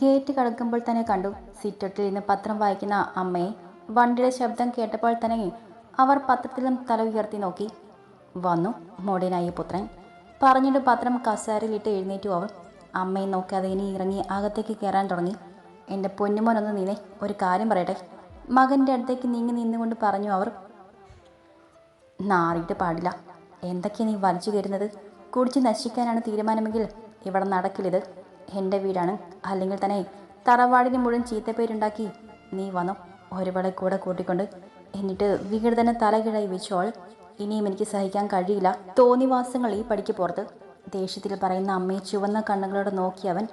Gate കടക്കുമ്പോൾ തന്നെ കണ്ടു. സിറ്റോട്ടിൽ നിന്ന് പത്രം വായിക്കുന്ന അമ്മയെ വണ്ടിയുടെ ശബ്ദം കേട്ടപ്പോൾ തന്നെ അവർ പത്രത്തിലും തല ഉയർത്തി നോക്കി. വന്നു മോഡേനായ പുത്രൻ പറഞ്ഞിട്ട് പത്രം കസാരയിലിട്ട് എഴുന്നേറ്റു അവൾ. അമ്മയെ നോക്കാതെ ഇനി ഇറങ്ങി അകത്തേക്ക് കയറാൻ തുടങ്ങി. എന്റെ പൊന്നുമോനൊന്ന് നീനെ ഒരു കാര്യം പറയട്ടെ. മകന്റെ അടുത്തേക്ക് നീങ്ങി നിന്നുകൊണ്ട് പറഞ്ഞു അവർ. നാറിയിട്ട് പാടില്ല. എന്തൊക്കെയാണ് നീ വലിച്ചു കയറുന്നത്? കുടിച്ച് നശിക്കാനാണ് തീരുമാനമെങ്കിൽ ഇവിടെ നടക്കില്ലിത് എന്റെ വീടാണ്. അല്ലെങ്കിൽ തന്നെ തറവാടിന് മുഴുവൻ ചീത്തപ്പേരുണ്ടാക്കി നീ വന്നു? ഒരുപാട് കൂടെ കൂട്ടിക്കൊണ്ട്. എന്നിട്ട് വീട് തന്നെ തലകിഴായി വെച്ചോൾ ഇനിയും എനിക്ക് സഹിക്കാൻ കഴിയില്ല. തോന്നിവാസങ്ങൾ ഈ പടിക്ക് പുറത്ത്. ദേഷ്യത്തിൽ പറയുന്ന അമ്മയെ ചുവന്ന കണ്ണുകളോട് നോക്കി അവൻ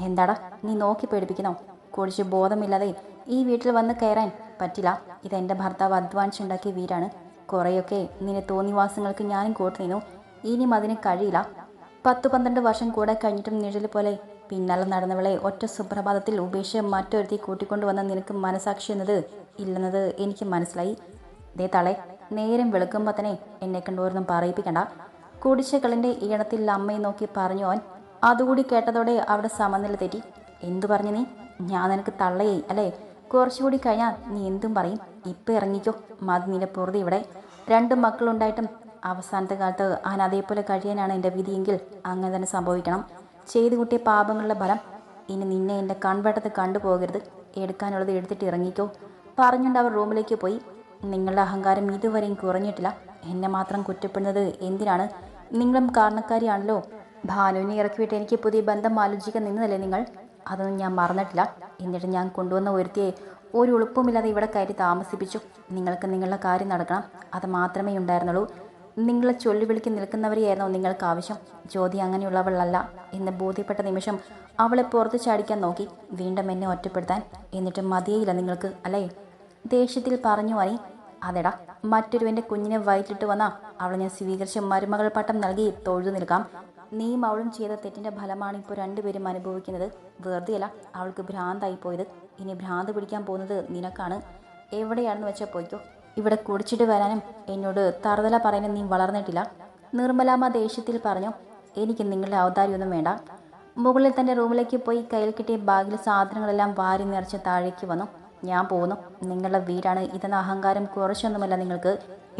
എന്താടാ നീ നോക്കി പേടിപ്പിക്കണോ കുടിച്ച് ബോധമില്ലാതെ ഈ വീട്ടിൽ വന്ന് കയറാൻ പറ്റില്ല. ഇതെന്റെ ഭർത്താവ് അധ്വാനിച്ചുണ്ടാക്കിയ വീടാണ്. കുറേയൊക്കെ നിന്നെ തോന്നിവാസങ്ങൾക്ക് ഞാനും കൂട്ടുനിന്നു ഇനിയും അതിന് കഴിയില്ല. പത്ത് പന്ത്രണ്ട് വർഷം കൂടെ കഴിഞ്ഞിട്ടും നിഴൽ പോലെ പിന്നാലെ നടന്നവളെ ഒറ്റ സുപ്രഭാതത്തിൽ ഉപേക്ഷ മറ്റൊരുത്തി കൂട്ടിക്കൊണ്ടുവന്ന നിനക്ക് മനസാക്ഷി എന്നത് ഇല്ലെന്നത് എനിക്ക് മനസ്സിലായി. ദേ തളെ നേരം വെളുക്കുമ്പോൾ തന്നെ എന്നെ കണ്ടോരൊന്നും പറയിപ്പിക്കണ്ട. കുടിശകളിന്റെ ഈണത്തിൽ അമ്മയെ നോക്കി പറഞ്ഞു അവൻ അതുകൂടി കേട്ടതോടെ അവിടെ സമനില തെറ്റി. എന്തു പറഞ്ഞു നീ? ഞാൻ നിനക്ക് തള്ളയായി അല്ലേ? കുറച്ചുകൂടി കഴിഞ്ഞാൽ നീ എന്തും പറയും. ഇപ്പം ഇറങ്ങിക്കോ മതി നിന്റെ പൊറുതി ഇവിടെ. രണ്ട് മക്കളുണ്ടായിട്ടും അവസാനത്തെ കാലത്ത് അവൻ അതേപോലെ കഴിയാനാണ് എന്റെ വിധിയെങ്കിൽ അങ്ങനെ തന്നെ സംഭവിക്കണം. ചെയ്തു കൂട്ടിയ പാപങ്ങളുടെ ഫലം ഇനി നിന്നെ എന്റെ കൺവെട്ടത്ത് കണ്ടുപോകരുത്. എടുക്കാനുള്ളത് എടുത്തിട്ട് ഇറങ്ങിക്കോ. പറഞ്ഞുകൊണ്ട് അവർ റൂമിലേക്ക് പോയി. നിങ്ങളുടെ അഹങ്കാരം ഇതുവരെയും കുറഞ്ഞിട്ടില്ല. എന്നെ മാത്രം കുറ്റപ്പെടുന്നത് എന്തിനാണ്? നിങ്ങളും കാരണക്കാരിയാണല്ലോ. ഭാനുവിനെ ഇറക്കിവിട്ട് എനിക്ക് പുതിയ ബന്ധം ആലോചിക്കാൻ നിന്നതല്ലേ നിങ്ങൾ? അതൊന്നും ഞാൻ മറന്നിട്ടില്ല. എന്നിട്ട് ഞാൻ കൊണ്ടുവന്ന ഒരുത്തിയെ ഒരു ഉളുപ്പുമില്ലാതെ ഇവിടെ കയറി താമസിപ്പിച്ചു. നിങ്ങൾക്ക് നിങ്ങളുടെ കാര്യം നടക്കണം. അത് മാത്രമേ ഉണ്ടായിരുന്നുള്ളൂ. നിങ്ങളെ ചൊല്ലി വിളിക്കി നിൽക്കുന്നവരെയായിരുന്നു നിങ്ങൾക്ക് ആവശ്യം ജ്യോതി അങ്ങനെയുള്ളവളല്ല എന്ന് ബോധ്യപ്പെട്ട നിമിഷം അവളെ പുറത്ത് ചാടിക്കാൻ നോക്കി. വീണ്ടും എന്നെ ഒറ്റപ്പെടുത്താൻ. എന്നിട്ട് മതിയേയില്ല നിങ്ങൾക്ക് അല്ലേ? ദേഷ്യത്തിൽ പറഞ്ഞു അനി അതെടാ മറ്റൊരുവന്റെ കുഞ്ഞിനെ വയറ്റിട്ട് വന്നാ അവളെ ഞാൻ സ്വീകരിച്ച മരുമകൾ പട്ടം നൽകി തൊഴുതു നിൽക്കാം. നീയും അവളും ചെയ്ത തെറ്റിന്റെ ഫലമാണ് ഇപ്പോൾ രണ്ടുപേരും അനുഭവിക്കുന്നത്. വെറുതെയല്ല അവൾക്ക് ഭ്രാന്തായി പോയത് ഇനി ഭ്രാന്ത് പിടിക്കാൻ പോകുന്നത് നിനക്കാണ്. എവിടെയാണെന്ന് വെച്ചാൽ പോയിക്കോ. ഇവിടെ കുടിച്ചിട്ട് വരാനും എന്നോട് തറുതല പറയാനും നീ വളർന്നിട്ടില്ല. നിർമ്മലാമ്മ ദേഷ്യത്തിൽ പറഞ്ഞു എനിക്ക് നിങ്ങളുടെ ഔദാര്യമൊന്നും വേണ്ട. മുകളിൽ തന്റെ റൂമിലേക്ക് പോയി കയ്യിൽ കിട്ടിയ ബാഗിൽ സാധനങ്ങളെല്ലാം വാരി നിറച്ച് താഴേക്ക് വന്നു. ഞാൻ പോകുന്നു. നിങ്ങളുടെ വീടാണ്. ഇതെന്ന അഹങ്കാരം കുറച്ചൊന്നുമല്ല നിങ്ങൾക്ക്.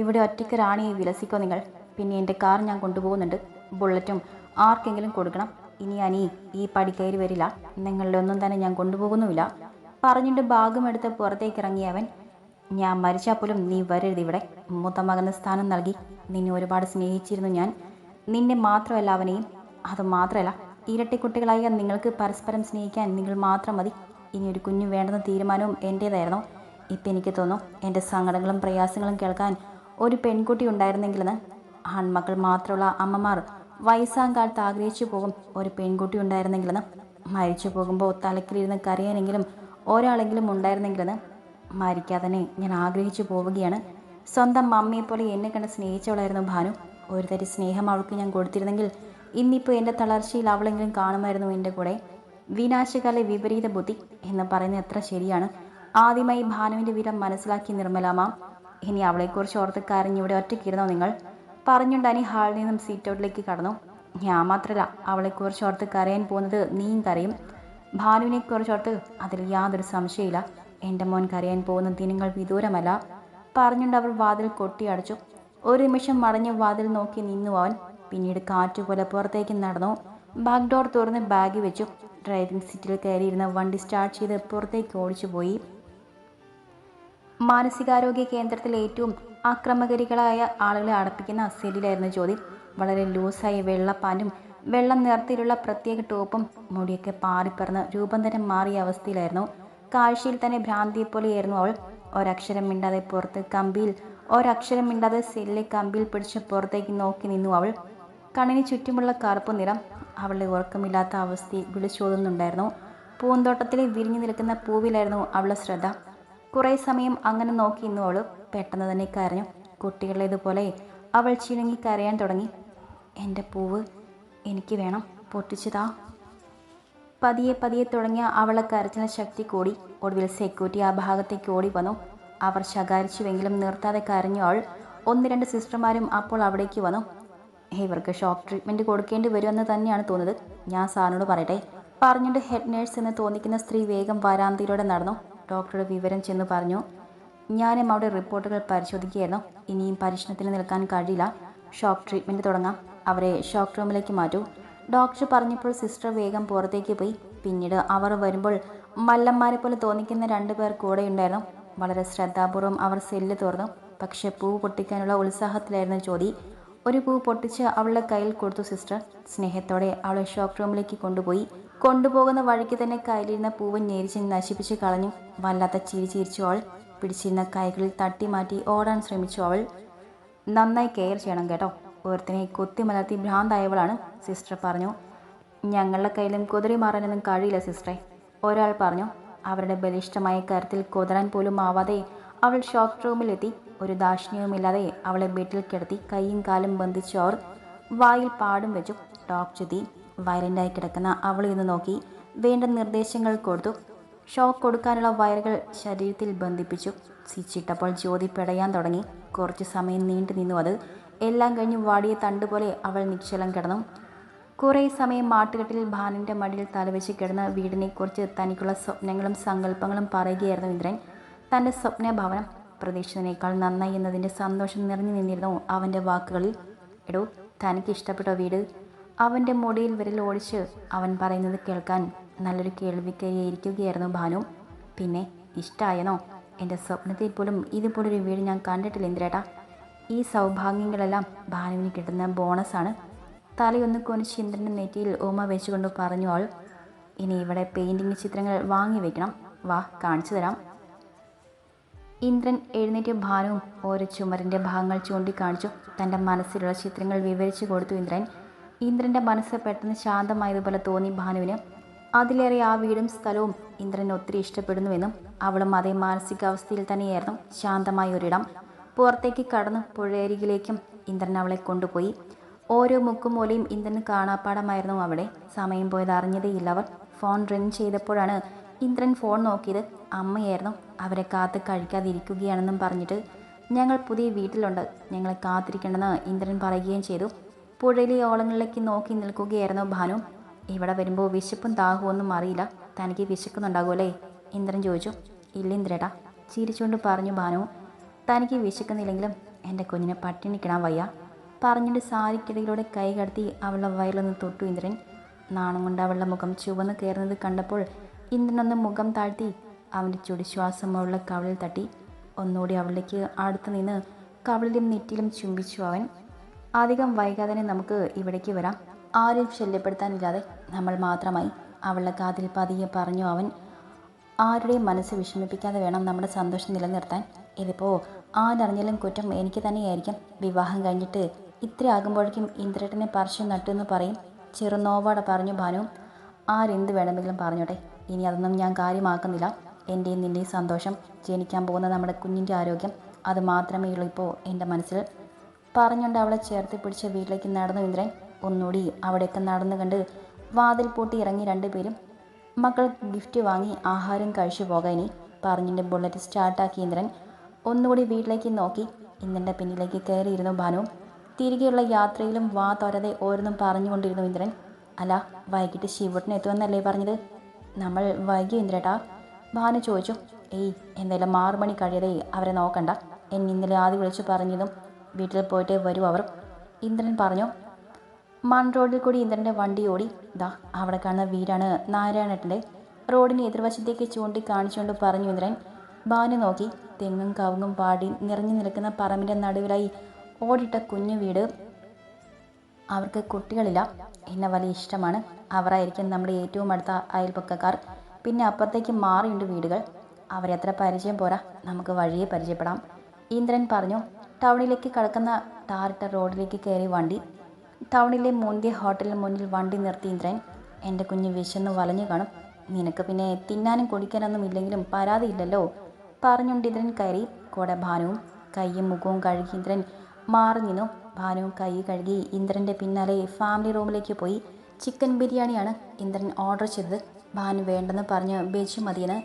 ഇവിടെ ഒറ്റയ്ക്ക് റാണിയെ വിലസിക്കോ നിങ്ങൾ. പിന്നെ എന്റെ കാർ ഞാൻ കൊണ്ടുപോകുന്നുണ്ട്. ബുള്ളറ്റും ആർക്കെങ്കിലും കൊടുക്കണം. ഇനി അനി ഈ പടി കയറി വരില്ല. നിങ്ങളുടെ ഒന്നും തന്നെ ഞാൻ കൊണ്ടുപോകുന്നുമില്ല. പറഞ്ഞിട്ട് ബാഗും എടുത്ത് പുറത്തേക്ക് ഇറങ്ങിയ അവൻ ഞാൻ മരിച്ചാൽ പോലും നീ വരരുത് ഇവിടെ. മൂത്ത മകന് സ്ഥാനം നൽകി നിന്നെ ഒരുപാട് സ്നേഹിച്ചിരുന്നു ഞാൻ. നിന്നെ മാത്രമല്ല അവനെയും. അത് മാത്രമല്ല ഇരട്ടി കുട്ടികളായ നിങ്ങൾക്ക് പരസ്പരം സ്നേഹിക്കാൻ നിങ്ങൾ മാത്രം മതി. ഇനി ഒരു കുഞ്ഞു വേണ്ടെന്ന തീരുമാനവും എന്റേതായിരുന്നു ഇപ്പം എനിക്ക് തോന്നുന്നു എന്റെ സങ്കടങ്ങളും പ്രയാസങ്ങളും കേൾക്കാൻ ഒരു പെൺകുട്ടി ഉണ്ടായിരുന്നെങ്കിലെന്ന്. ആൺമക്കൾ മാത്രമുള്ള അമ്മമാർ വയസ്സാം കാലത്ത് ആഗ്രഹിച്ചു പോകും ഒരു പെൺകുട്ടി ഉണ്ടായിരുന്നെങ്കിലെന്ന്. മരിച്ചു പോകുമ്പോൾ തലക്കിലിരുന്ന് കരയാനെങ്കിലും ഒരാളെങ്കിലും ഉണ്ടായിരുന്നെങ്കിലെന്ന്. മരിക്കാതെ തന്നെ ഞാൻ ആഗ്രഹിച്ചു പോവുകയാണ്. സ്വന്തം മമ്മിയെ പോലെ എന്നെ കണ്ട് സ്നേഹിച്ചവളായിരുന്നു ഭാനു. ഒരു തരി സ്നേഹം അവൾക്ക് ഞാൻ കൊടുത്തിരുന്നെങ്കിൽ ഇന്നിപ്പോൾ എന്റെ തളർച്ചയിൽ അവളെങ്കിലും കാണുമായിരുന്നു എന്റെ കൂടെ. വിനാശകാല വിപരീത ബുദ്ധി എന്ന് പറയുന്നത് എത്ര ശരിയാണ്. ആദ്യമായി ഭാനുവിന്റെ വീരം മനസ്സിലാക്കി നിർമ്മലാമാം ഇനി അവളെക്കുറിച്ച് ഓർത്ത് കരഞ്ഞിവിടെ ഒറ്റയ്ക്കിരുന്നോ നിങ്ങൾ? പറഞ്ഞുകൊണ്ട് അനി ഹാളിൽ നിന്നും സീറ്റ് ഔട്ടിലേക്ക് കടന്നു. ഞാൻ മാത്രമല്ല അവളെക്കുറിച്ച് ഓർത്ത് കരയാൻ പോകുന്നത് നീയും കരയും. ഭാനുവിനെ കുറിച്ചോർത്ത് അതിൽ യാതൊരു സംശയമില്ല എന്റെ മോൻ കരയാൻ പോകുന്ന ദിനങ്ങൾ വിദൂരമല്ല പറഞ്ഞുകൊണ്ട് അവൾ വാതിൽ കൊട്ടിയടച്ചു. ഒരു നിമിഷം മടഞ്ഞ് വാതിൽ നോക്കി നിന്നു അവൻ. പിന്നീട് കാറ്റുപോലെ പുറത്തേക്ക് നടന്നു. ബാക്ക് ഡോർ തുറന്ന് ബാഗ് വെച്ചു. ഡ്രൈവിംഗ് സീറ്റിൽ കയറിയിരുന്ന വണ്ടി സ്റ്റാർട്ട് ചെയ്ത് പുറത്തേക്ക് ഓടിച്ചു പോയി. മാനസികാരോഗ്യ കേന്ദ്രത്തിലെ ഏറ്റവും ആക്രമകരികളായ ആളുകളെ അടപ്പിക്കുന്ന സെല്ലിലായിരുന്നു ജ്യോതി. വളരെ ലൂസായ വെള്ളപ്പാനും വെള്ളം നിറത്തിലുള്ള പ്രത്യേക ടോപ്പും മുടിയൊക്കെ പാറിപ്പറന്ന് രൂപം തന്നെ മാറിയ അവസ്ഥയിലായിരുന്നു. കാഴ്ചയിൽ തന്നെ ഭ്രാന്തിയെ പോലെയായിരുന്നു അവൾ. ഒരക്ഷരം മിണ്ടാതെ പുറത്ത് കമ്പിയിൽ ഒരക്ഷരം മിണ്ടാതെ സെല്ലിലെ കമ്പിയിൽ പിടിച്ച് പുറത്തേക്ക് നോക്കി നിന്നു അവൾ. കണ്ണിന് ചുറ്റുമുള്ള കറുപ്പ് നിറം അവളുടെ ഉറക്കമില്ലാത്ത അവസ്ഥയെ വിളിച്ചോതുന്നുണ്ടായിരുന്നു. പൂന്തോട്ടത്തിലെ വിരിഞ്ഞു നിൽക്കുന്ന പൂവിലായിരുന്നു അവളുടെ ശ്രദ്ധ. കുറേ സമയം അങ്ങനെ നോക്കി നിന്നു അവൾ. പെട്ടെന്ന് തന്നെ കരഞ്ഞു. കുട്ടികളേതുപോലെ അവൾ ചിണുങ്ങി കരയാൻ തുടങ്ങി. എന്റെ പൂവ് എനിക്ക് വേണം. പൊട്ടിച്ചതാ. പതിയെ പതിയെ തുടങ്ങിയ അവളെ കരച്ചിന് ശക്തി കൂടി. ഒടുവിൽ സെക്യൂരിറ്റി ആ ഭാഗത്തേക്ക് ഓടി വന്നു. അവർ ശകാരിച്ചുവെങ്കിലും നിർത്താതെ കരഞ്ഞു അവൾ ഒന്ന് രണ്ട് സിസ്റ്റർമാരും അപ്പോൾ അവിടേക്ക് വന്നു. ഇവർക്ക് ഷോക്ക് ട്രീറ്റ്മെന്റ് കൊടുക്കേണ്ടി വരുമെന്ന് തന്നെയാണ് തോന്നുന്നത്. ഞാൻ സാറിനോട് പറയട്ടെ പറഞ്ഞിട്ട് ഹെഡ് നേഴ്സ് എന്ന് തോന്നിക്കുന്ന സ്ത്രീ വേഗം വരാന്തിയിലൂടെ നടന്നു. ഡോക്ടറുടെ വിവരം ചെന്ന് പറഞ്ഞു. ഞാനും അവിടെ റിപ്പോർട്ടുകൾ പരിശോധിക്കുകയായിരുന്നു. ഇനിയും പരീക്ഷണത്തിന് നിൽക്കാൻ കഴിയില്ല. ഷോക്ക് ട്രീറ്റ്മെന്റ് തുടങ്ങാം. അവരെ ഷോക്ക് റൂമിലേക്ക് മാറ്റൂ. ഡോക്ടർ പറഞ്ഞപ്പോൾ സിസ്റ്റർ വേഗം പുറത്തേക്ക് പോയി. പിന്നീട് അവർ വരുമ്പോൾ മല്ലന്മാരെ പോലെ തോന്നിക്കുന്ന രണ്ടുപേർ കൂടെയുണ്ടായിരുന്നു വളരെ ശ്രദ്ധാപൂർവം അവർ സെല്ല് തുറന്നു. പക്ഷെ പൂ പൊട്ടിക്കാനുള്ള ഉത്സാഹത്തിലായിരുന്നു ജ്യോതി. ഒരു പൂ പൊട്ടിച്ച് അവളുടെ കയ്യിൽ കൊടുത്തു സിസ്റ്റർ. സ്നേഹത്തോടെ അവളെ ഷോക്ക് റൂമിലേക്ക് കൊണ്ടുപോയി. കൊണ്ടുപോകുന്ന വഴിക്ക് തന്നെ കയ്യിലിരുന്ന പൂവ് ഞെരിച്ച് നശിപ്പിച്ച് കളഞ്ഞു. വല്ലാത്ത ചിരി ചിരിച്ചു അവൾ. പിടിച്ചിരുന്ന കൈകളിൽ തട്ടി മാറ്റി ഓടാൻ ശ്രമിച്ചു അവൾ. നന്നായി കെയർ ചെയ്യണം കേട്ടോ. ഒരുത്തിനെ കൊത്തി മലർത്തി ഭ്രാന്തായവളാണ് സിസ്റ്റർ പറഞ്ഞു. ഞങ്ങളുടെ കയ്യിലും കുതിരി മാറാനൊന്നും കഴിയില്ല സിസ്റ്ററെ. ഒരാൾ പറഞ്ഞു അവരുടെ ബലിഷ്ഠമായ കരുത്തിൽ കുതിരാൻ പോലും ആവാതെ അവൾ ഷോക്ക് റൂമിലെത്തി ഒരു ദാക്ഷിണ്യവുമില്ലാതെ അവളെ ബെഡിൽ കിടത്തി കൈയും കാലും ബന്ധിച്ചു അവർ വായിൽ പാടും വെച്ചു. ടോക്ക് ചുത്തി വയലന്റായി കിടക്കുന്ന അവളിൽ നിന്ന് നോക്കി വേണ്ട നിർദ്ദേശങ്ങൾ കൊടുത്തു. ഷോക്ക് കൊടുക്കാനുള്ള വയറുകൾ ശരീരത്തിൽ ബന്ധിപ്പിച്ചു. സ്വിച്ചിട്ടപ്പോൾ ജ്യോതി പിടയാൻ തുടങ്ങി. കുറച്ച് സമയം നീണ്ടു നിന്നു. അത് എല്ലാം കഴിഞ്ഞ് വാടിയ തണ്ട് പോലെ അവൾ നിശ്ചലം കിടന്നു. കുറേ സമയം മാട്ടുകെട്ടിൽ ഭാനുവിന്റെ മടിയിൽ തലവെച്ച് കിടന്ന വീടിനെക്കുറിച്ച് തനിക്കുള്ള സ്വപ്നങ്ങളും സങ്കല്പങ്ങളും പറയുകയായിരുന്നു ഇന്ദ്രൻ. തന്റെ സ്വപ്നഭവനം പ്രതീക്ഷിച്ചതിനേക്കാൾ നന്നായി എന്നതിന്റെ സന്തോഷം നിറഞ്ഞു നിന്നിരുന്നു അവന്റെ വാക്കുകളിൽ. എടോ തനിക്ക് ഇഷ്ടപ്പെട്ട വീട്? അവന്റെ മുടിയിൽ വിരൽ ഓടിച്ച് അവൻ പറയുന്നത് കേൾക്കാൻ നല്ലൊരു കേൾവിക്കരിയിരിക്കുകയായിരുന്നു ഭാനു. പിന്നെ ഇഷ്ടമായെന്നോ എന്റെ സ്വപ്നത്തിൽ പോലും ഇതുപോലൊരു വീട് ഞാൻ കണ്ടിട്ടില്ല ഇന്ദ്രേട്ടാ. ഈ സൗഭാഗ്യങ്ങളെല്ലാം ഭാനുവിന് കിട്ടുന്ന ബോണസാണ്. തലയൊന്ന് കൊനിച്ച് ഇന്ദ്രന്റെ നെറ്റിയിൽ ഓമ വെച്ചുകൊണ്ട് പറഞ്ഞു ആൾ ഇനി ഇവിടെ പെയിന്റിങ് ചിത്രങ്ങൾ വാങ്ങി വെക്കണം. വാ കാണിച്ചു തരാം. ഇന്ദ്രൻ എഴുന്നേറ്റ് ഭാനുവും ഓരോ ചുമരിന്റെ ഭാഗങ്ങൾ ചൂണ്ടിക്കാണിച്ചു. തന്റെ മനസ്സിലുള്ള ചിത്രങ്ങൾ വിവരിച്ചു കൊടുത്തു ഇന്ദ്രൻ. ഇന്ദ്രന്റെ മനസ്സ് പെട്ടെന്ന് ശാന്തമായതുപോലെ തോന്നി ഭാനുവിന്. അതിലേറെ ആ വീടും സ്ഥലവും ഇന്ദ്രൻ ഒത്തിരി ഇഷ്ടപ്പെടുന്നുവെന്നും അവളും അതേ മാനസികാവസ്ഥയിൽ തന്നെയായിരുന്നു ശാന്തമായ ഒരിടം. പുറത്തേക്ക് കടന്ന് പുഴയരികിലേക്കും ഇന്ദ്രൻ അവളെ കൊണ്ടുപോയി. ഓരോ മുക്കും മൂലയും ഇന്ദ്രന് കാണാപ്പാടമായിരുന്നു അവിടെ. സമയം പോയത് അറിഞ്ഞതേയില്ല അവർ ഫോൺ റിങ് ചെയ്തപ്പോഴാണ് ഇന്ദ്രൻ ഫോൺ നോക്കിയത്. അമ്മയായിരുന്നു അവരെ കാത്ത് കഴിക്കാതിരിക്കുകയാണെന്നും പറഞ്ഞിട്ട് ഞങ്ങൾ പുതിയ വീട്ടിലുണ്ട്. ഞങ്ങളെ കാത്തിരിക്കണമെന്ന് ഇന്ദ്രൻ പറയുകയും ചെയ്തു. പുഴയിലെ ഓളങ്ങളിലേക്ക് നോക്കി നിൽക്കുകയായിരുന്നു ഭാനു. ഇവിടെ വരുമ്പോൾ വിശപ്പും ഒന്നും അറിയില്ല തനിക്ക് വിശക്കുന്നുണ്ടാകുമല്ലേ ഇന്ദ്രൻ ചോദിച്ചു. ഇല്ല ഇന്ദ്രടാ ചിരിച്ചുകൊണ്ട് പറഞ്ഞു ഭാനു. തനിക്ക് വിശക്കുന്നില്ലെങ്കിലും എന്റെ കുഞ്ഞിനെ പട്ടിണിക്കണം വയ്യ. പറഞ്ഞിട്ട് സാരിക്കിടയിലൂടെ കൈ കടത്തി അവളുടെ വയലൊന്ന് തൊട്ടു ഇന്ദ്രൻ. നാണം കൊണ്ട് അവളുടെ മുഖം ചുവന്ന് കയറുന്നത് കണ്ടപ്പോൾ ഇന്ദ്രനൊന്ന് മുഖം താഴ്ത്തി അവന്റെ ചുടിശ്വാസമുള്ള കവളിൽ തട്ടി. ഒന്നുകൂടി അവളിലേക്ക് അടുത്ത് നിന്ന് കവളിലും നെറ്റിലും ചുംബിച്ചു അവൻ. അധികം വൈകാതെ നമുക്ക് ഇവിടേക്ക് വരാം. ആരും ശല്യപ്പെടുത്താനില്ലാതെ നമ്മൾ മാത്രമായി അവളുടെ കാതിൽ പതിയെ പറഞ്ഞു അവൻ ആരുടെയും മനസ്സ് വിഷമിപ്പിക്കാതെ വേണം നമ്മുടെ സന്തോഷം നിലനിർത്താൻ. ഇതിപ്പോൾ ആരറിഞ്ഞാലും കുറ്റം എനിക്ക് തന്നെയായിരിക്കും. വിവാഹം കഴിഞ്ഞിട്ട് ഇത്ര ആകുമ്പോഴേക്കും ഇന്ദ്രേട്ടനെ പറിച്ചു നട്ടു എന്ന് പറയും. ചെറുനോവാടെ പറഞ്ഞു ഭാനു ആരെന്ത് വേണമെങ്കിലും പറഞ്ഞോട്ടെ. ഇനി അതൊന്നും ഞാൻ കാര്യമാക്കുന്നില്ല. എന്റെയും നിന്റെയും സന്തോഷം ജനിക്കാൻ പോകുന്ന നമ്മുടെ കുഞ്ഞിന്റെ ആരോഗ്യം അത് മാത്രമേ ഉള്ളൂ ഇപ്പോൾ എന്റെ മനസ്സിൽ പറഞ്ഞുകൊണ്ട് അവളെ ചേർത്ത് പിടിച്ച് വീട്ടിലേക്ക് നടന്നു ഇന്ദ്രൻ. ഒന്നുകൂടി അവിടെയൊക്കെ നടന്നു കണ്ട് വാതിൽ പൂട്ടി ഇറങ്ങി രണ്ടുപേരും മക്കൾ ഗിഫ്റ്റ് വാങ്ങി ആഹാരം കഴിച്ചു പോകാൻ ഇനി പറഞ്ഞിന്റെ ബുള്ളറ്റ് സ്റ്റാർട്ടാക്കി ഇന്ദ്രൻ ഒന്നുകൂടി വീട്ടിലേക്ക് നോക്കി. ഇന്ദ്രന്റെ പിന്നിലേക്ക് കയറിയിരുന്നു ഭാനു. തിരികെയുള്ള യാത്രയിലും വാ തോരതെ ഓരോന്നും പറഞ്ഞുകൊണ്ടിരുന്നു ഇന്ദ്രൻ. അല്ല വൈകിട്ട് ശിവട്ടിന് എത്തുമെന്നല്ലേ പറഞ്ഞത്? നമ്മൾ വൈകി ഇന്ദ്രേട്ടാ? ഭാനു ചോദിച്ചു. ഏയ് എന്തായാലും ആറു മണി കഴിയാതെ അവരെ നോക്കണ്ട. എന്നെ ഇന്നലെ ആദ്യം വിളിച്ചു പറഞ്ഞതും വീട്ടിൽ പോയിട്ടേ വരൂ അവർ ഇന്ദ്രൻ പറഞ്ഞു. മൺ റോഡിൽ കൂടി ഇന്ദ്രന്റെ വണ്ടി ഓടി. ദാ അവിടെ കാണുന്ന വീടാണ് നാരായണേട്ടന്റെ. റോഡിന് എതിർവശത്തേക്ക് ചൂണ്ടി കാണിച്ചുകൊണ്ട് പറഞ്ഞു ഇന്ദ്രൻ. ബാനു നോക്കി. തെങ്ങും കവുങ്ങും പാടി നിറഞ്ഞു നിൽക്കുന്ന പറമ്പിന്റെ നടുവിലായി ഓടിട്ട കുഞ്ഞു വീട്. അവർക്ക് കുട്ടികളില്ല. എന്നെ വലിയ ഇഷ്ടമാണ്. അവരായിരിക്കും നമ്മുടെ ഏറ്റവും അടുത്ത അയൽപക്കക്കാർ. പിന്നെ അപ്പുറത്തേക്ക് മാറിയുണ്ട് വീടുകൾ. അവരെത്ര പരിചയം പോരാ. നമുക്ക് വഴിയെ പരിചയപ്പെടാം. ഇന്ദ്രൻ പറഞ്ഞു ടൗണിലേക്ക് കടക്കുന്ന ടാറിട്ട റോഡിലേക്ക് കയറി വണ്ടി. ടൗണിലെ മുന്തിയ ഹോട്ടലിന് മുന്നിൽ വണ്ടി നിർത്തി ഇന്ദ്രൻ. എന്റെ കുഞ്ഞ് വിശന്ന് വലഞ്ഞു കാണും. നിനക്ക് പിന്നെ തിന്നാനും കുടിക്കാനൊന്നും ഇല്ലെങ്കിലും പരാതിയില്ലല്ലോ പറഞ്ഞുകൊണ്ട് ഇന്ദ്രൻ കയറി. കൂടെ ഭാനുവും കൈയും മുഖവും കഴുകി ഇന്ദ്രൻ മാറി നിന്നു. ഭാനുവും കൈ കഴുകി ഇന്ദ്രന്റെ പിന്നാലെ ഫാമിലി റൂമിലേക്ക് പോയി. ചിക്കൻ ബിരിയാണിയാണ് ഇന്ദ്രൻ ഓർഡർ ചെയ്തത്. ഭാനു വേണ്ടെന്ന് പറഞ്ഞ് ബെജ് മതിയെന്ന്.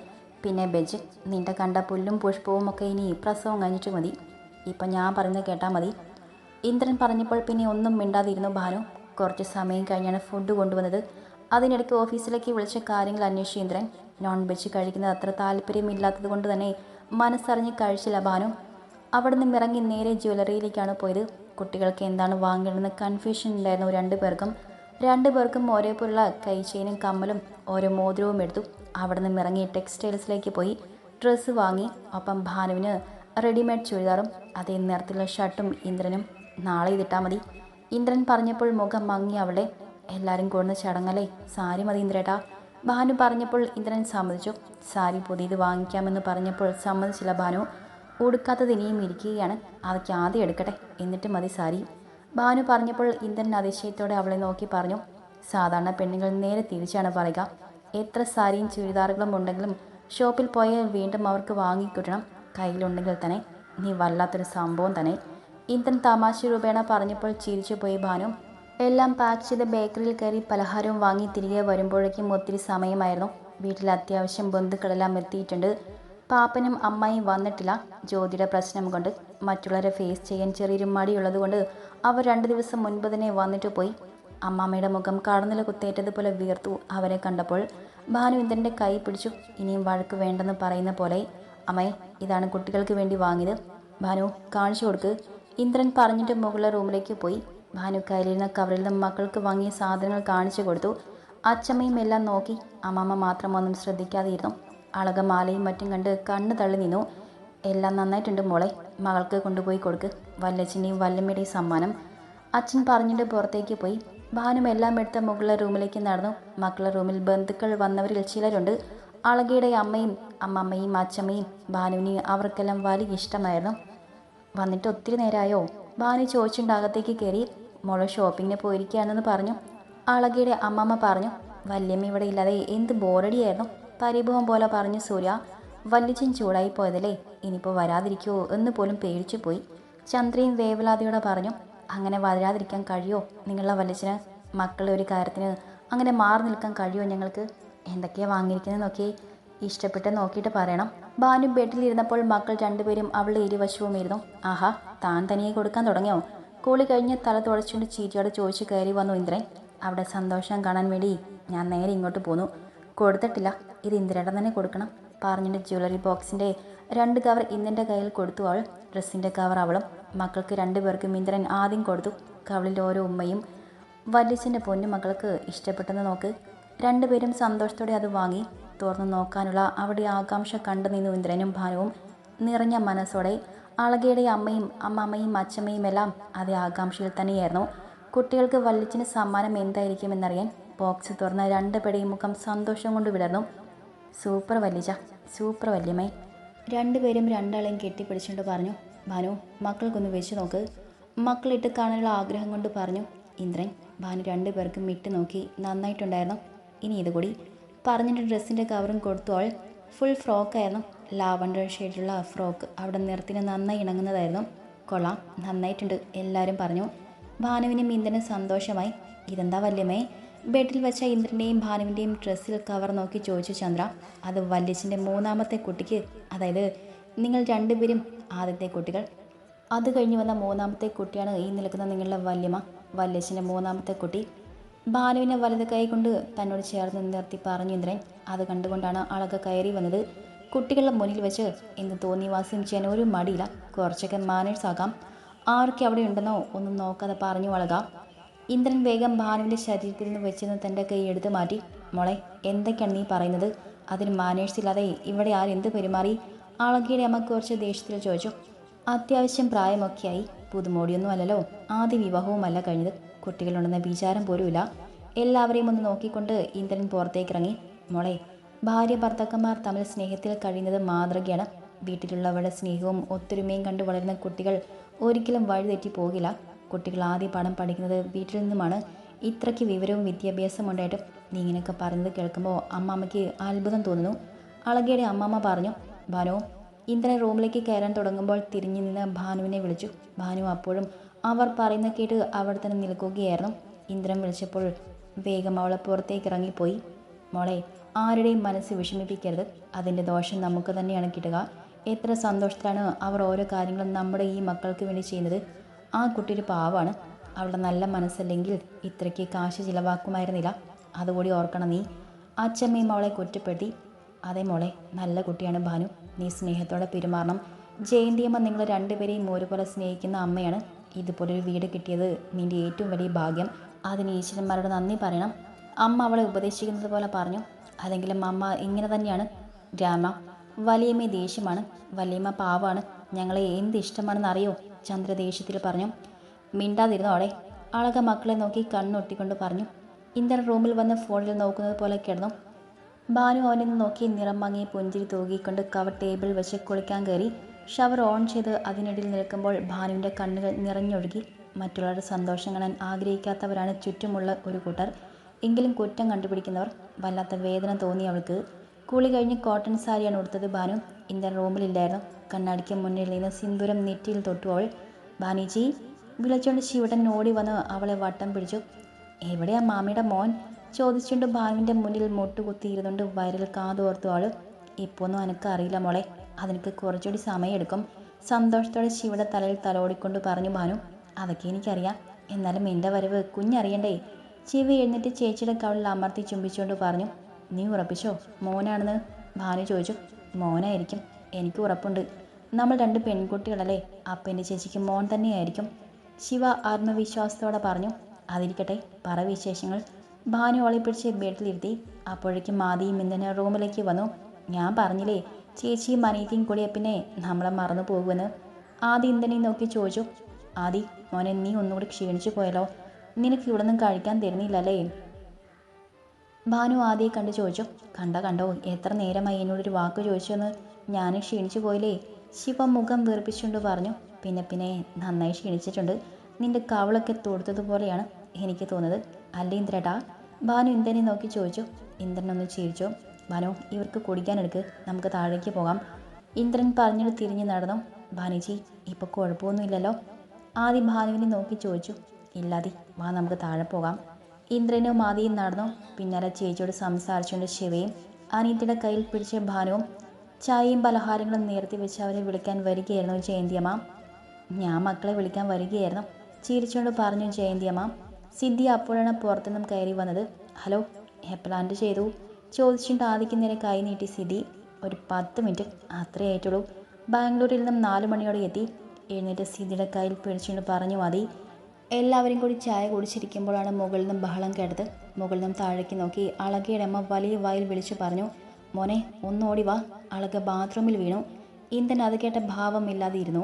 പിന്നെ ബെജ് നിന്റെ കണ്ട പുല്ലും പുഷ്പവും ഒക്കെ ഇനി പ്രസവം കഴിഞ്ഞിട്ട് മതി. ഇപ്പം ഞാൻ പറയുന്നത് കേട്ടാൽ മതി. ഇന്ദ്രൻ പറഞ്ഞപ്പോൾ പിന്നെ ഒന്നും മിണ്ടാതിരുന്നു ഭാനു. കുറച്ച് സമയം കഴിഞ്ഞാണ് ഫുഡ് കൊണ്ടുവന്നത്. അതിനിടയ്ക്ക് ഓഫീസിലേക്ക് വിളിച്ച കാര്യങ്ങൾ അന്വേഷിച്ച ഇന്ദ്രൻ നോൺ വെജ് കഴിക്കുന്നത് അത്ര താല്പര്യമില്ലാത്തത് കൊണ്ട് തന്നെ മനസ്സറിഞ്ഞ് കഴിച്ചില്ല ഭാനു. അവിടെ നിന്ന് ഇറങ്ങി നേരെ ജ്വല്ലറിയിലേക്കാണ് പോയത്. കുട്ടികൾക്ക് എന്താണ് വാങ്ങേണ്ടതെന്ന് കൺഫ്യൂഷൻ ഉണ്ടായിരുന്നു രണ്ടു പേർക്കും. രണ്ടു പേർക്കും ഒരേപോലുള്ള കൈച്ചെയിനും കമ്മലും ഓരോ മോതിരവും എടുത്തു. അവിടെ നിന്ന് ഇറങ്ങി ടെക്സ്റ്റൈൽസിലേക്ക് പോയി. ഡ്രസ്സ് വാങ്ങി. ഒപ്പം ഭാനുവിന് റെഡിമെയ്ഡ് ചുരിദാറും അതേ നിറത്തിലുള്ള ഷർട്ടും ഇന്ദ്രനും നാളെ ഇതിട്ടാൽ മതി. ഇന്ദ്രൻ പറഞ്ഞപ്പോൾ മുഖം മങ്ങി അവളെ എല്ലാവരും കൂടുന്ന ചടങ്ങല്ലേ? സാരി മതി ഇന്ദ്രേട്ടാ. ഭാനു പറഞ്ഞപ്പോൾ ഇന്ദ്രൻ സമ്മതിച്ചു. സാരി പുതിയത് വാങ്ങിക്കാമെന്ന് പറഞ്ഞപ്പോൾ സമ്മതിച്ചില്ല ഭാനു. ഉടുക്കാത്തത് ഇനിയും ഇരിക്കുകയാണ്. അതൊക്കെ ആദ്യം എടുക്കട്ടെ. എന്നിട്ട് മതി സാരി. ഭാനു പറഞ്ഞപ്പോൾ ഇന്ദ്രൻ അതിശയത്തോടെ അവളെ നോക്കി പറഞ്ഞു സാധാരണ പെണ്ണുങ്ങൾ നേരെ തിരിച്ചാണ് പറയുക. എത്ര സാരിയും ചുരിദാറുകളും ഉണ്ടെങ്കിലും ഷോപ്പിൽ പോയാൽ വീണ്ടും അവർക്ക് വാങ്ങിക്കിട്ടണം. കയ്യിലുണ്ടെങ്കിൽ തന്നെ. നീ വല്ലാത്തൊരു സംഭവം തന്നെ. ഇന്ദ്രൻ തമാശ രൂപേണ പറഞ്ഞപ്പോൾ ചിരിച്ചു പോയി ഭാനു. എല്ലാം പാക്ക് ചെയ്ത് ബേക്കറിയിൽ കയറി പലഹാരവും വാങ്ങി തിരികെ വരുമ്പോഴേക്കും ഒത്തിരി സമയമായിരുന്നു. വീട്ടിൽ അത്യാവശ്യം ബന്ധുക്കളെല്ലാം എത്തിയിട്ടുണ്ട്. പാപ്പനും അമ്മായും വന്നിട്ടില്ല. ജ്യോതിയുടെ പ്രശ്നം കൊണ്ട് മറ്റുള്ളവരെ ഫേസ് ചെയ്യാൻ ചെറിയൊരു മടിയുള്ളത് കൊണ്ട് അവർ രണ്ട് ദിവസം മുൻപ് തന്നെ വന്നിട്ട് പോയി. അമ്മാമ്മയുടെ മുഖം കടന്നില കുത്തേറ്റതുപോലെ വീർത്തു അവരെ കണ്ടപ്പോൾ ഭാനു ഇന്ദ്രന്റെ കൈ പിടിച്ചു. ഇനിയും വഴക്ക് വേണ്ടെന്ന് പറയുന്ന പോലെ അമ്മേ ഇതാണ് കുട്ടികൾക്ക് വേണ്ടി വാങ്ങിയത്. ഭാനു കാണിച്ചു കൊടുക്ക്. ഇന്ദ്രൻ പറഞ്ഞിട്ട് മുകളിലെ റൂമിലേക്ക് പോയി. ഭാനു കയ്യിലിരുന്ന കവറിൽ നിന്നും മക്കൾക്ക് വാങ്ങിയ സാധനങ്ങൾ കാണിച്ചു കൊടുത്തു. അച്ചമ്മയും എല്ലാം നോക്കി. അമ്മമ്മ മാത്രം ഒന്നും ശ്രദ്ധിക്കാതെയിരുന്നു അളകമാലയും മറ്റും കണ്ട് കണ്ണ് തള്ളി നിന്നു. എല്ലാം നന്നായിട്ടുണ്ട് മോളെ. മകൾക്ക് കൊണ്ടുപോയി കൊടുക്ക്. വല്ലച്ഛന്റെയും വല്ലമ്മയുടെയും സമ്മാനം. അച്ഛൻ പറഞ്ഞിട്ട് പുറത്തേക്ക് പോയി. ഭാനും എല്ലാം എടുത്ത മുകളിലെ റൂമിലേക്ക് നടന്നു. മക്കളുടെ റൂമിൽ ബന്ധുക്കൾ വന്നവരിൽ ചിലരുണ്ട്. അളകയുടെ അമ്മയും അമ്മമ്മയും അച്ചമ്മയും ഭാനുവിനെയും അവർക്കെല്ലാം വലിയ ഇഷ്ടമായിരുന്നു. വന്നിട്ട് ഒത്തിരി നേരമായോ ഭാനു ചോദിച്ചുകൊണ്ട് അകത്തേക്ക് കയറി മോൾ ഷോപ്പിങ്ങിന് പോയിരിക്കുകയാണെന്ന് പറഞ്ഞു. അളകിയുടെ അമ്മമ്മ പറഞ്ഞു വല്യമ്മ ഇവിടെ ഇല്ലാതെ എന്ത് ബോറടിയായിരുന്നു? പരിഭവം പോലെ പറഞ്ഞു സൂര്യ. വല്യച്ചൻ ചൂടായി പോയതല്ലേ? ഇനിയിപ്പോൾ വരാതിരിക്കുമോ എന്ന് പോലും പേടിച്ചു പോയി. ചന്ദ്രയും വേവലാതിയോടെ പറഞ്ഞു അങ്ങനെ വരാതിരിക്കാൻ കഴിയോ? നിങ്ങളുടെ വല്യച്ചന് മക്കളുടെ ഒരു കാര്യത്തിന് അങ്ങനെ മാറി നിൽക്കാൻ കഴിയുമോ ഞങ്ങൾക്ക്? എന്തൊക്കെയാണ് വാങ്ങിയിരിക്കുന്നതെന്നൊക്കെ ഇഷ്ടപ്പെട്ട് നോക്കിയിട്ട് പറയണം. ബാനു ബെഡിലിരുന്നപ്പോൾ മക്കൾ രണ്ടുപേരും അവളുടെ ഇരുവശവും ഇരുന്നു ആഹാ താൻ തനിയെ കൊടുക്കാൻ തുടങ്ങിയോ? കൂളി കഴിഞ്ഞ് തല തുടച്ചുകൊണ്ട് ചീറ്റിയോട് ചോദിച്ചു കയറി വന്നു ഇന്ദ്രൻ. അവിടെ സന്തോഷം കാണാൻ വേണ്ടി ഞാൻ നേരെ ഇങ്ങോട്ട് പോന്നു. കൊടുത്തിട്ടില്ല. ഇത് ഇന്ദ്രയുടെ തന്നെ കൊടുക്കണം. പറഞ്ഞിട്ട് ജ്വല്ലറി ബോക്സിന്റെ രണ്ട് കവർ ഇന്ദ്രന്റെ കയ്യിൽ കൊടുത്തു അവൾ. ഡ്രസ്സിന്റെ കവർ അവളും. മക്കൾക്ക് രണ്ടുപേർക്കും ഇന്ദ്രൻ ആദ്യം കൊടുത്തു. കവളിൽ ഓരോ ഉമ്മയും വല്യച്ഛന്റെ പൊന്നു മക്കൾക്ക് ഇഷ്ടപ്പെട്ടെന്ന് നോക്ക്. രണ്ടുപേരും സന്തോഷത്തോടെ അത് വാങ്ങി. തുറന്നു നോക്കാനുള്ള അവിടെ ആകാംക്ഷ കണ്ടു നിന്നു ഇന്ദ്രനും ഭാനുവും. നിറഞ്ഞ മനസ്സോടെ അളകയുടെ അമ്മയും അമ്മമ്മയും അച്ഛമ്മയും എല്ലാം അതേ ആകാംക്ഷയിൽ തന്നെയായിരുന്നു. കുട്ടികൾക്ക് വല്ലിച്ചിന് സമ്മാനം എന്തായിരിക്കും എന്നറിയാൻ ബോക്സ് തുറന്ന രണ്ട് പേടി മുഖം സന്തോഷം കൊണ്ട് വിടർന്നു. സൂപ്പർ വല്ലിച്ച സൂപ്പർ വല്യമ്മേ. രണ്ടുപേരും രണ്ടാളെയും കെട്ടിപ്പിടിച്ചുകൊണ്ട് പറഞ്ഞു ഭാനു മക്കൾക്കൊന്ന് വെച്ച് നോക്ക്. മക്കളിട്ട് കാണാനുള്ള ആഗ്രഹം കൊണ്ട് പറഞ്ഞു ഇന്ദ്രൻ ഭാനു രണ്ടുപേർക്കും ഇട്ട് നോക്കി നന്നായിട്ടുണ്ടായിരുന്നു. ഇനി ഇത് കൂടി. പറഞ്ഞിട്ട് ഡ്രസ്സിന്റെ കവറും കൊടുത്തു. അവൾ ഫുൾ ഫ്രോക്കായിരുന്നു ലാവണ്ടർ ഷെയ്ഡിലുള്ള ഫ്രോക്ക് അവിടെ നിറത്തിന് നന്നായി ഇണങ്ങുന്നതായിരുന്നു. കൊള്ളാം നന്നായിട്ടുണ്ട് എല്ലാവരും പറഞ്ഞു. ഭാനുവിനും ഇന്ദ്രനും സന്തോഷമായി. ഇതെന്താ വല്യമ്മേ? ബെഡിൽ വെച്ച ഇന്ദ്രന്റെയും ഭാനുവിന്റെയും ഡ്രസ്സിൽ കവർ നോക്കി ചോദിച്ചു ചന്ദ്ര. അത് വല്യച്ഛന്റെ മൂന്നാമത്തെ കുട്ടിക്ക് അതായത് നിങ്ങൾ രണ്ടുപേരും ആദ്യത്തെ കുട്ടികൾ. അത് കഴിഞ്ഞ് വന്ന മൂന്നാമത്തെ കുട്ടിയാണ് ഈ നിൽക്കുന്ന നിങ്ങളുടെ വല്യമ്മ. വല്യച്ഛന്റെ മൂന്നാമത്തെ കുട്ടി. ഭാനുവിനെ വലത് കൈ കൊണ്ട് തന്നോട് ചേർന്ന് നിർത്തി പറഞ്ഞു ഇന്ദ്രൻ അത് കണ്ടുകൊണ്ടാണ് അളക കയറി വന്നത്. കുട്ടികളുടെ മുന്നിൽ വെച്ച് എന്ത് തോന്നിവാസം ചെയ്യാൻ ഒരു മടിയില്ല. കുറച്ചൊക്കെ മാനേഴ്സ് ആകാം. ആരൊക്കെ അവിടെ ഉണ്ടെന്നോ ഒന്നും നോക്കാതെ പറഞ്ഞു അളക ഇന്ദ്രൻ വേഗം ഭാനുവിന്റെ ശരീരത്തിൽ നിന്ന് വെച്ചിരുന്ന തന്റെ കൈ എടുത്ത് മാറ്റി. മോളെ എന്തൊക്കെയാണ് നീ പറയുന്നത്? അതിന് മാനേഴ്സ് ഇല്ലാതെ ഇവിടെ ആരെന്ത് പെരുമാറി അളകിയുടെ അമ്മ കുറച്ച് ദേഷ്യത്തിൽ ചോദിച്ചു. അത്യാവശ്യം പ്രായമൊക്കെയായി. പുതുമോടിയൊന്നും അല്ലല്ലോ. ആദ്യ വിവാഹവുമല്ല കഴിഞ്ഞത്. കുട്ടികളുണ്ടെന്ന വിചാരം പോലുമില്ല. എല്ലാവരെയും ഒന്ന് നോക്കിക്കൊണ്ട് ഇന്ദ്രൻ പുറത്തേക്കിറങ്ങി. മോളെ ഭാര്യ ഭർത്താക്കന്മാർ തമ്മിൽ സ്നേഹത്തിൽ കഴിയുന്നത് മാതൃകയാണ്. വീട്ടിലുള്ളവരുടെ സ്നേഹവും ഒത്തൊരുമയും കണ്ടു വളരുന്ന കുട്ടികൾ ഒരിക്കലും വഴിതെറ്റി പോകില്ല. കുട്ടികൾ ആദ്യ പാഠം പഠിക്കുന്നത് വീട്ടിൽ നിന്നുമാണ്. ഇത്രയ്ക്ക് വിവരവും വിദ്യാഭ്യാസവും ഉണ്ടായിട്ടും നീ ഇങ്ങനെയൊക്കെ പറയുന്നത് കേൾക്കുമ്പോൾ അമ്മാമ്മയ്ക്ക് അത്ഭുതം തോന്നുന്നു. അളകയുടെ അമ്മാമ്മ പറഞ്ഞു ഭാനു ഇന്ദ്രൻ റൂമിലേക്ക് കയറാൻ തുടങ്ങുമ്പോൾ തിരിഞ്ഞു നിന്ന് ഭാനുവിനെ വിളിച്ചു. ഭാനു അപ്പോഴും അവർ പറയുന്ന കേട്ട് അവിടെ തന്നെ നിൽക്കുകയായിരുന്നു. ഇന്ദ്രൻ വിളിച്ചപ്പോൾ വേഗം അവളെ പുറത്തേക്ക് ഇറങ്ങിപ്പോയി. മോളെ ആരുടെയും മനസ്സ് വിഷമിപ്പിക്കരുത്. അതിന്റെ ദോഷം നമുക്ക് തന്നെയാണ് കിട്ടുക. എത്ര സന്തോഷത്തിലാണ് അവർ ഓരോ കാര്യങ്ങളും നമ്മുടെ ഈ മക്കൾക്ക് വേണ്ടി ചെയ്യുന്നത്. ആ കുട്ടി ഒരു പാവാണ്. അവളുടെ നല്ല മനസ്സല്ലെങ്കിൽ ഇത്രയ്ക്ക് കാശ് ചിലവാക്കുമായിരുന്നില്ല. അതുകൂടി ഓർക്കണം നീ. അച്ഛമ്മയും അവളെ കുറ്റപ്പെടുത്തി. അതേ മോളെ നല്ല കുട്ടിയാണ് ഭാനു. നീ സ്നേഹത്തോടെ പെരുമാറണം. ജയന്തിയമ്മ നിങ്ങൾ രണ്ടുപേരെയും ഒരുപോലെ സ്നേഹിക്കുന്ന അമ്മയാണ്. ഇതുപോലൊരു വീട് കിട്ടിയത് നിന്റെ ഏറ്റവും വലിയ ഭാഗ്യം. അതിന് ഈശ്വരന്മാരോട് നന്ദി പറയണം. അമ്മ അവളെ ഉപദേശിക്കുന്നത് പോലെ പറഞ്ഞു. അല്ലെങ്കിലും അമ്മ ഇങ്ങനെ തന്നെയാണ്. രാമ വലിയമ്മ ദേഷ്യമാണ്. വലിയമ്മ പാവാണ്. ഞങ്ങളെ എന്ത് ഇഷ്ടമാണെന്ന് അറിയോ ചന്ദ്ര ദേഷ്യത്തിൽ പറഞ്ഞു. മിണ്ടാതിരുന്നോടെ അളക മക്കളെ നോക്കി കണ്ണൊട്ടിക്കൊണ്ട് പറഞ്ഞു. ഇന്ദ്രൻ റൂമിൽ വന്ന് ഫോണിൽ നോക്കുന്നത് പോലെ കിടന്നു. ഭാനു അവനെ നോക്കി നിറം മങ്ങി പുഞ്ചിരി തൂകിക്കൊണ്ട് കവർ ടേബിൾ വെച്ച് കുളിക്കാൻ കയറി. ഷവർ ഓൺ ചെയ്ത് അതിനിടയിൽ നിൽക്കുമ്പോൾ ഭാനുവിന്റെ കണ്ണുകൾ നിറഞ്ഞൊഴുകി മറ്റുള്ളവരുടെ സന്തോഷം കാണാൻ ആഗ്രഹിക്കാത്തവരാണ് ചുറ്റുമുള്ള ഒരു കൂട്ടർ. എങ്കിലും കുറ്റം കണ്ടുപിടിക്കുന്നവർ വല്ലാത്ത വേദന തോന്നി അവൾക്ക്. കൂളി കഴിഞ്ഞ് കോട്ടൺ സാരിയാണ് ഉടുത്തത് ഭാനു. ഇന്ത്യൻ റൂമിലില്ലായിരുന്നു. കണ്ണാടിക്ക് മുന്നിൽ നിന്ന് സിന്ദൂരം നെറ്റിയിൽ തൊട്ടു അവൾ. ഭാനുജി വിളിച്ചുകൊണ്ട് ശിവടൻ ഓടി വന്ന് അവളെ വട്ടം പിടിച്ചു. എവിടെയാ മാമിയുടെ മോൻ? ചോദിച്ചുകൊണ്ട് ഭാനുവിന്റെ മുന്നിൽ മുട്ടുകുത്തിയിരുന്നുകൊണ്ട് വയറിൽ കാതോർത്തു ആൾ ഇപ്പോൾ ഒന്നും എനിക്ക് അറിയില്ല മോളെ. അതിനക്ക് കുറച്ചുകൂടി സമയമെടുക്കും. സന്തോഷത്തോടെ ശിവയുടെ തലയിൽ തലോടിക്കൊണ്ട് പറഞ്ഞു ഭാനു അതൊക്കെ എനിക്കറിയാം. എന്നാലും എന്റെ വരവ് കുഞ്ഞറിയണ്ടേ? ശിവ എഴുന്നേറ്റ് ചേച്ചിയുടെ കവളിൽ അമർത്തി ചുംബിച്ചുകൊണ്ട് പറഞ്ഞു നീ ഉറപ്പിച്ചോ? മോനാണെന്ന്? ഭാനു ചോദിച്ചു മോനായിരിക്കും. എനിക്ക് ഉറപ്പുണ്ട്. നമ്മൾ രണ്ട് പെൺകുട്ടികളല്ലേ? അപ്പം എന്റെ ചേച്ചിക്ക് മോൻ തന്നെയായിരിക്കും. ശിവ ആത്മവിശ്വാസത്തോടെ പറഞ്ഞു അതിരിക്കട്ടെ പറ വിശേഷങ്ങൾ. ഭാനു അവളെ പിടിച്ച് ബെഡിലിരുത്തി അപ്പോഴേക്കും മാതിയും ഇന്ധന റൂമിലേക്ക് വന്നു ഞാൻ പറഞ്ഞില്ലേ ചേച്ചിയും അനിയത്തിയും കൂടിയ പിന്നെ നമ്മളെ മറന്നു പോകുമെന്ന് ആദി ഇന്ദനെ നോക്കി ചോദിച്ചു. ആദി മോനെ നീ ഒന്നുകൂടി ക്ഷീണിച്ചു പോയല്ലോ നിനക്ക് ഇവിടെ നിന്നും കഴിക്കാൻ തരുന്നില്ലല്ലേ? ഭാനു ആദ്യം കണ്ട് ചോദിച്ചു. കണ്ട കണ്ടോ എത്ര നേരമായി എന്നോടൊരു വാക്ക് ചോദിച്ചെന്ന് ഞാൻ ക്ഷീണിച്ചു പോയില്ലേ? ശിവ മുഖം വീർപ്പിച്ചുകൊണ്ട് പറഞ്ഞു. പിന്നെ പിന്നെ നന്നായി ക്ഷീണിച്ചിട്ടുണ്ട്. നിന്റെ കവളൊക്കെ തൊടുത്തതുപോലെയാണ് എനിക്ക് തോന്നുന്നത്. അല്ലേ ഇന്ദ്രടാ ഭാനു ഇന്ദ്രനെ നോക്കി ചോദിച്ചു. ഇന്ദ്രനൊന്ന് ചിരിച്ചു. ഭാനു ഇവർക്ക് കുടിക്കാനെടുക്ക്. നമുക്ക് താഴേക്ക് പോകാം. ഇന്ദ്രൻ പറഞ്ഞിട്ട് തിരിഞ്ഞു നടന്നു. ഭാനുജി ഇപ്പോൾ കുഴപ്പമൊന്നുമില്ലല്ലോ. ആദ്യം ഭാനുവിനെ നോക്കി ചോദിച്ചു. ഇല്ലാതി വാ നമുക്ക് താഴെ പോകാം. ഇന്ദ്രനും മാതിയും നടന്നു. പിന്നാലെ ചേച്ചിയോട് സംസാരിച്ചുകൊണ്ട് ശിവയും അനിയത്തിയുടെ കയ്യിൽ പിടിച്ച ഭാനുവും ചായയും പലഹാരങ്ങളും നേരത്തെ വെച്ച് അവരെ വിളിക്കാൻ വരികയായിരുന്നു ജയന്തിയമ്മ. ഞാൻ മക്കളെ വിളിക്കാൻ വരികയായിരുന്നു. ചിരിച്ചുകൊണ്ട് പറഞ്ഞു ജയന്തിയമ്മ സിദ്ധി അപ്പോഴാണ് പുറത്തുനിന്നും കയറി വന്നത്. ഹലോ എപ്ലാന്റ് ചെയ്തു? ചോദിച്ചുകൊണ്ട് ആദിക്ക് നേരെ കൈ നീട്ടി സിദ്ധി ഒരു പത്ത് മിനിറ്റ് അത്രേ ആയിട്ടുള്ളൂ. ബാംഗ്ലൂരിൽ നിന്നും നാല് മണിയോടെ എത്തി. എഴുന്നേറ്റ് സ്ഥിതിയുടെ കയ്യിൽ പിടിച്ചുകൊണ്ട് പറഞ്ഞു മതി. എല്ലാവരും കൂടി ചായ കുടിച്ചിരിക്കുമ്പോഴാണ് മുകളിൽ നിന്നും ബഹളം കേട്ടത്. മുകളിൽ നിന്നും താഴേക്ക് നോക്കി അളകയുടെ അമ്മ വലിയ വായിൽ വിളിച്ചു പറഞ്ഞു മോനെ ഒന്നോടി വാ. അളക ബാത്റൂമിൽ വീണു. ഇന്ധൻ അത് കേട്ട ഭാവമില്ലാതെ ഇരുന്നു